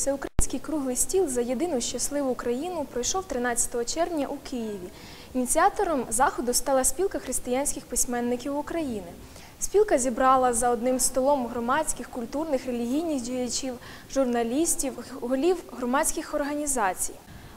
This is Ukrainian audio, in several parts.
Всеукраїнський круглий стіл за єдину щасливу Україну пройшов 13 червня у Києві. Ініціатором заходу стала спілка християнських письменників України. Спілка зібрала за одним столом громадських, культурних, релігійних діячів, журналістів, голів громадських організацій.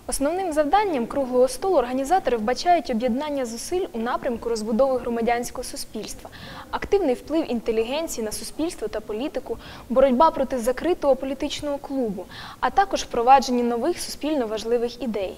Основним завданням круглого столу організатори вбачають об'єднання зусиль у напрямку розбудови громадянського суспільства, активний вплив інтелігенції на суспільство та політику, боротьба проти закритого політичного клубу, а також впровадження нових суспільно важливих ідей.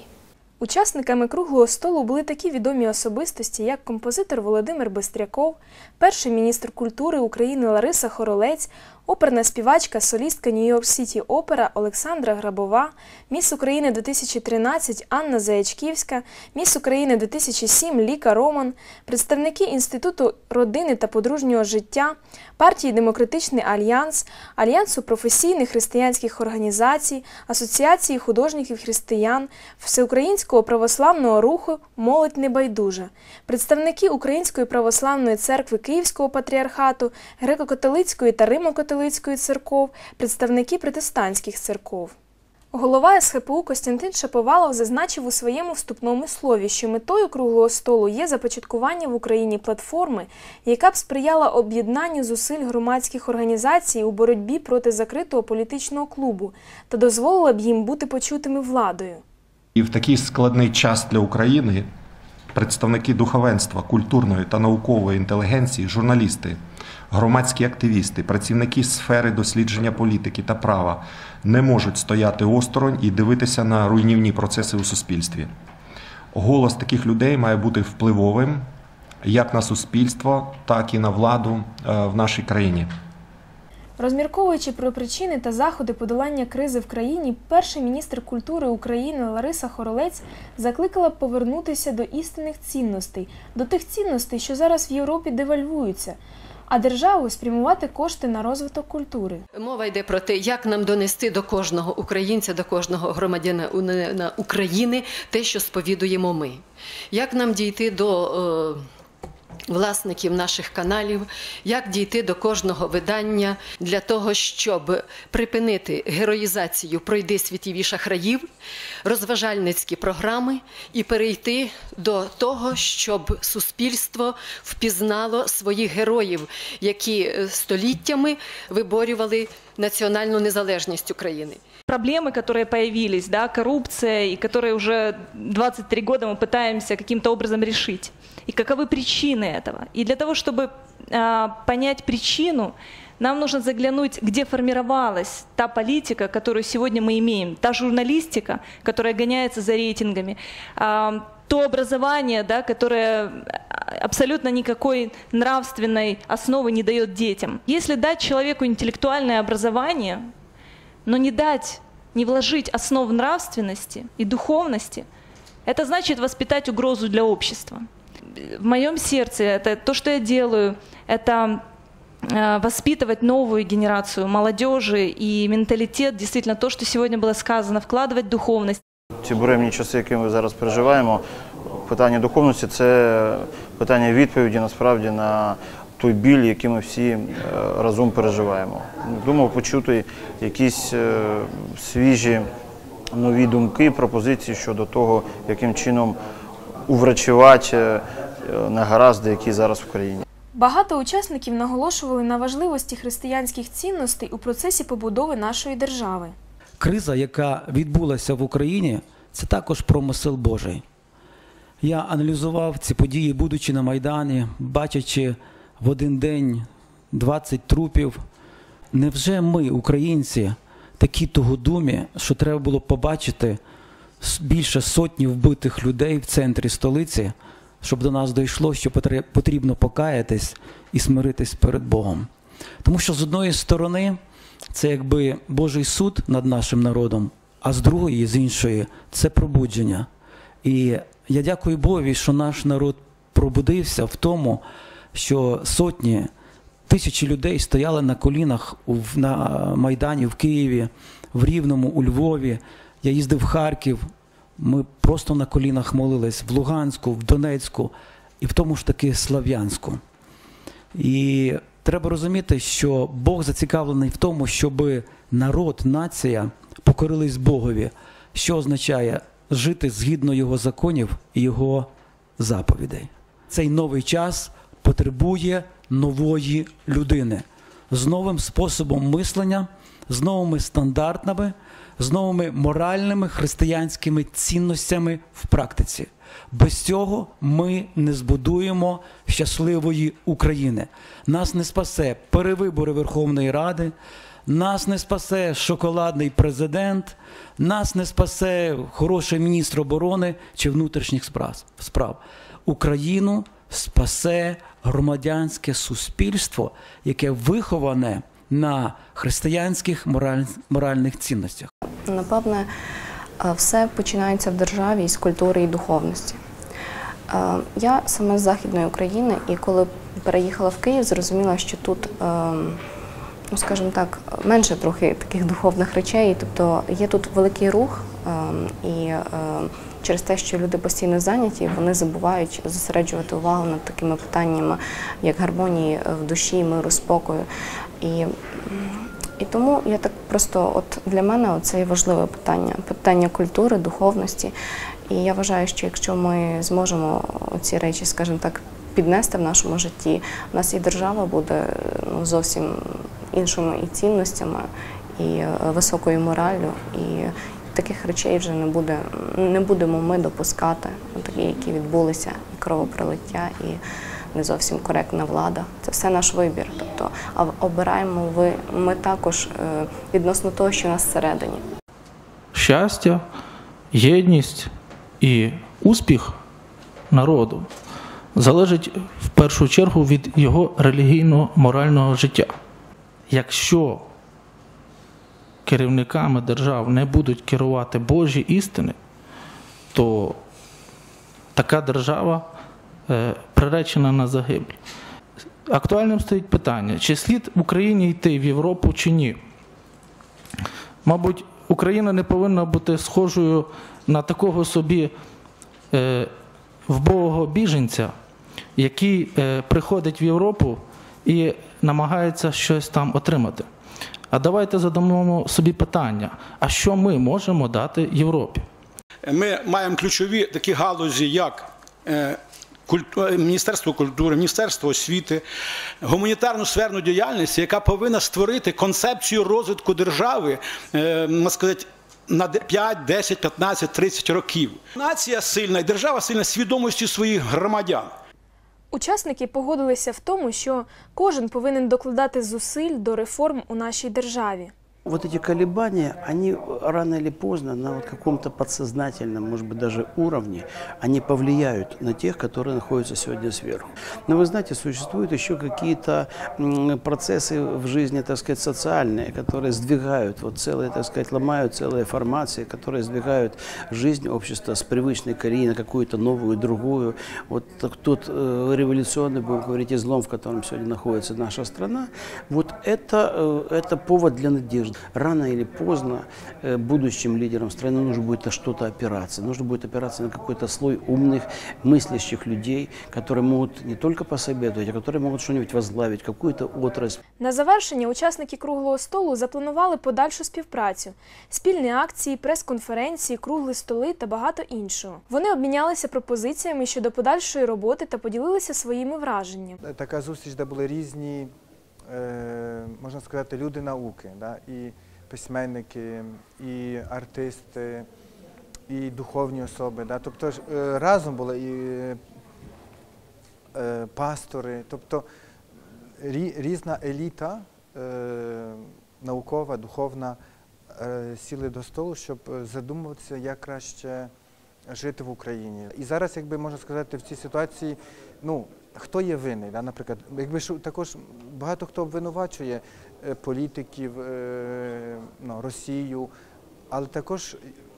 Учасниками круглого столу були такі відомі особистості, як композитор Володимир Бистряков, перший міністр культури України Лариса Хоролець, оперна співачка, солістка Нью-Йорк Сіті Опера Олександра Грабова, міс України 2013 Анна Заячківська, міс України 2007 Ліка Роман, представники Інституту родини та подружнього життя, партії Демократичний Альянс, Альянсу професійних християнських організацій, Асоціації художників християн, Всеукраїнського православного руху Молодь Небайдужа, представники Української православної церкви Київського патріархату, греко-католицької та Римо-католицької церков, представники протестантських церков. Голова СХПУ Костянтин Шаповалов зазначив у своєму вступному слові, що метою круглого столу є започаткування в Україні платформи, яка б сприяла об'єднанню зусиль громадських організацій у боротьбі проти закритого політичного клубу та дозволила б їм бути почутими владою. І в такий складний час для України представники духовенства, культурної та наукової інтелігенції, журналісти, громадські активісти, працівники сфери дослідження політики та права не можуть стояти осторонь і дивитися на руйнівні процеси у суспільстві. Голос таких людей має бути впливовим як на суспільство, так і на владу е, в нашій країні. Розмірковуючи про причини та заходи подолання кризи в країні, перший міністр культури України Лариса Хоролець закликала повернутися до істинних цінностей, до тих цінностей, що зараз в Європі девальвуються, а державу спрямувати кошти на розвиток культури. Мова йде про те, як нам донести до кожного українця, до кожного громадянина України те, що сповідуємо ми. Як нам дійти до е, власників наших каналів, як дійти до кожного видання для того, щоб припинити героїзацію пройди світіві шахраїв, розважальницькі програми і перейти до того, щоб суспільство впізнало своїх героїв, які е, століттями виборювали національну незалежність України. проблемы, которые появились, да, коррупция, и которые уже 23 года мы пытаемся каким-то образом решить. И каковы причины этого? И для того, чтобы а, понять причину, нам нужно заглянуть, где формировалась та политика, которую сегодня мы имеем, та журналистика, которая гоняется за рейтингами, а, то образование, да, которое абсолютно никакой нравственной основы не дает детям. Если дать человеку интеллектуальное образование, но не дать, не вложить основ нравственности и духовности, это значит воспитать угрозу для общества. В моем сердце это то, что я делаю, это э, воспитывать новую генерацию молодежи и менталитет, действительно то, что сегодня было сказано, вкладывать духовность. Ці буремні часи, які ми зараз переживаємо, питання духовності це питання відповіді насправді на той біль, який ми всі е, разом переживаємо. Думав почути якісь е, свіжі нові думки, пропозиції щодо того, яким чином уврачувати е, негаразди, які зараз в країні. Багато учасників наголошували на важливості християнських цінностей у процесі побудови нашої держави. криза, яка відбулася в Україні, це також промисел Божий. Я аналізував ці події, будучи на Майдані, бачачи в один день 20 трупів. Невже ми, українці, такі тугодумі, що треба було побачити більше сотні вбитих людей в центрі столиці, щоб до нас дійшло, що потрібно покаятись і смиритись перед Богом? Тому що з одної сторони це якби Божий суд над нашим народом, а з другої, з іншої, це пробудження. І я дякую Богові, що наш народ пробудився в тому, що сотні, тисячі людей стояли на колінах на Майдані в Києві, в Рівному, у Львові. Я їздив в Харків. Ми просто на колінах молились в Луганську, в Донецьку і в тому ж таки Слав'янську. І треба розуміти, що Бог зацікавлений в тому, щоб народ, нація покорились Богові, що означає жити згідно Його законів і Його заповідей. Цей новий час потребує нової людини з новим способом мислення, з новими стандартами, з новими моральними християнськими цінностями в практиці. Без цього ми не збудуємо щасливої України. Нас не спасе перевибори Верховної Ради, нас не спасе шоколадний президент, нас не спасе хороший міністр оборони чи внутрішніх справ-. Україну спасе громадянське суспільство, яке виховане на християнських мораль- моральних цінностях. Напевне, е, все починається в державі із культури і духовності. Е, Я саме з Західної України, і коли переїхала в Київ, зрозуміла, що тут, е, ну скажімо так, менше трохи таких духовних речей. Тобто є тут великий рух, е, і е, через те, що люди постійно зайняті, вони забувають зосереджувати увагу над такими питаннями, як гармонії в душі, миру, спокою. І і тому я так просто, от для мене це є важливе питання питання культури, духовності. І я вважаю, що якщо ми зможемо ці речі, скажімо так, піднести в нашому житті, у нас і держава буде ну, зовсім іншими і цінностями, і е, високою мораллю. І таких речей вже не буде, не будемо ми допускати, такі, які відбулися, і кровопролиття, і не зовсім коректна влада. Це все наш вибір. Тобто, а обираємо ви ми також е, відносно того, що нас всередині. щастя, єдність і успіх народу залежить в першу чергу від його релігійно-морального життя. Якщо керівниками держав не будуть керувати Божі істини, то така держава е, приречена на загибель. Актуальним стоїть питання, чи слід Україні йти в Європу чи ні. Мабуть, Україна не повинна бути схожою на такого собі е, вбогого біженця, який е, приходить в Європу і намагається щось там отримати. А давайте задамо собі питання: а що ми можемо дати Європі? Ми маємо ключові такі галузі, як е, е, Міністерство культури, Міністерство освіти, гуманітарну сферну діяльність, яка повинна створити концепцію розвитку держави, е, можна сказати, на де- 5, 10, 15, 30 років. Нація сильна і держава сильна свідомістю своїх громадян. Учасники погодилися в тому, що кожен повинен докладати зусиль до реформ у нашій державі. Вот эти колебания, они рано или поздно на вот каком-то подсознательном, может быть, даже уровне, они повлияют на тех, которые находятся сегодня сверху. Но вы знаете, существуют еще какие-то процессы в жизни, так сказать, социальные, которые сдвигают вот целые, так сказать, ломают целые формации, которые сдвигают жизнь общества с привычной колеи на какую-то новую, другую. Вот тот э, революционный, будем говорить, излом, в котором сегодня находится наша страна, вот это, э, это повод для надежды. Рано или поздно э, будущим лидерам страны нужно будет на что-то опираться. Нужно будет опираться на какой-то слой умных, мыслящих людей, которые могут не только посоветовать, а которые могут что-нибудь возглавить, какую-то отрасль. На завершення учасники круглого столу запланували подальшу співпрацю, спільні акції, прес-конференції, круглі столи та багато іншого. Вони обмінялися пропозиціями щодо подальшої роботи та поділилися своїми враженнями. така зустріч, де були різні, е, можна сказати, люди науки, да? і письменники, і артисти, і духовні особи. Да? Тобто е, разом були і е, пастори, тобто різна еліта е, наукова, духовна сіли до столу, щоб задумуватися, як краще жити в Україні. І зараз, якби можна сказати, в цій ситуації, ну, хто є винний, да, наприклад, якби що також багато хто обвинувачує е, політиків, е, ну, Росію, але також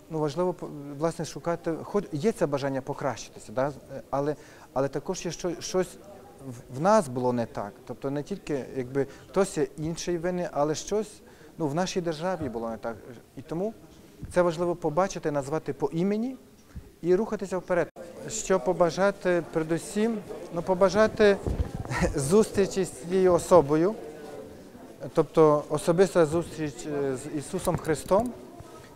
ну, важливо власне шукати, хоч є це бажання покращитися, да, е, але, але також є що, щось в нас було не так. Тобто не тільки якби хтось інший винний, але щось ну, в нашій державі було не так. І тому це важливо побачити, назвати по імені і рухатися вперед. Що побажати передусім? Ну, побажати зустрічі з цією особою, тобто особиста зустріч е, з Ісусом Христом,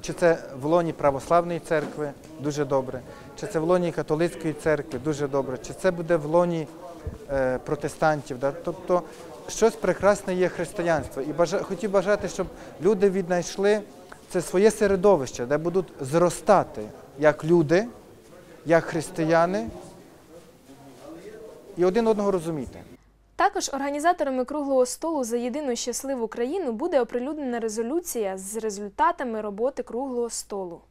Чи це в лоні православної церкви дуже добре, чи це в лоні католицької церкви дуже добре, чи це буде в лоні е, протестантів. Да? Тобто щось прекрасне є християнство. І бажа, хотів бажати, щоб люди віднайшли це своє середовище, де будуть зростати як люди, як християни, і один одного розуміти. Також організаторами круглого столу за єдину щасливу країну буде оприлюднена резолюція з результатами роботи круглого столу.